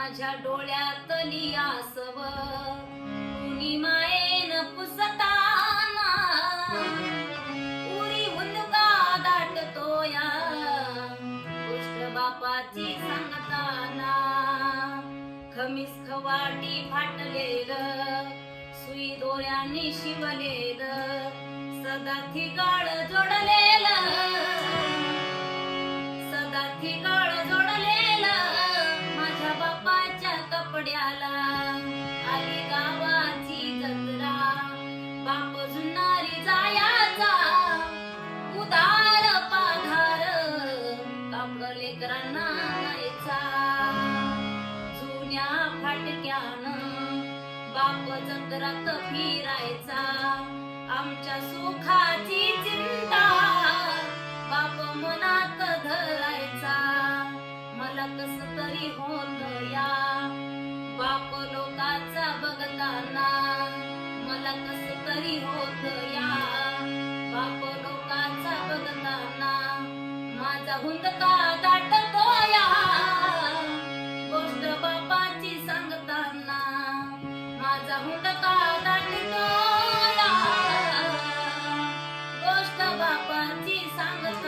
माझ्या डोळ्यातली आसव कुणी मायेन पुसताना. उरी उंदका दाटतो या कृष्ण बापाची सांगताना. खमीस खवाटी फाटलेल. सुई दोऱ्याने शिवलेल. सदा थिगाळ जोडलेल. मित्रांना नायचा जुन्या फाटक्यान बाप फिरायचा. आमच्या सुखाची चिंता बाप मनात धरायचा. मला कस तरी होत या. बाप लोकाचा बघताना मला कस तरी होत या. बाप लोकाचा बघताना माझा हुंदका दाट 싼거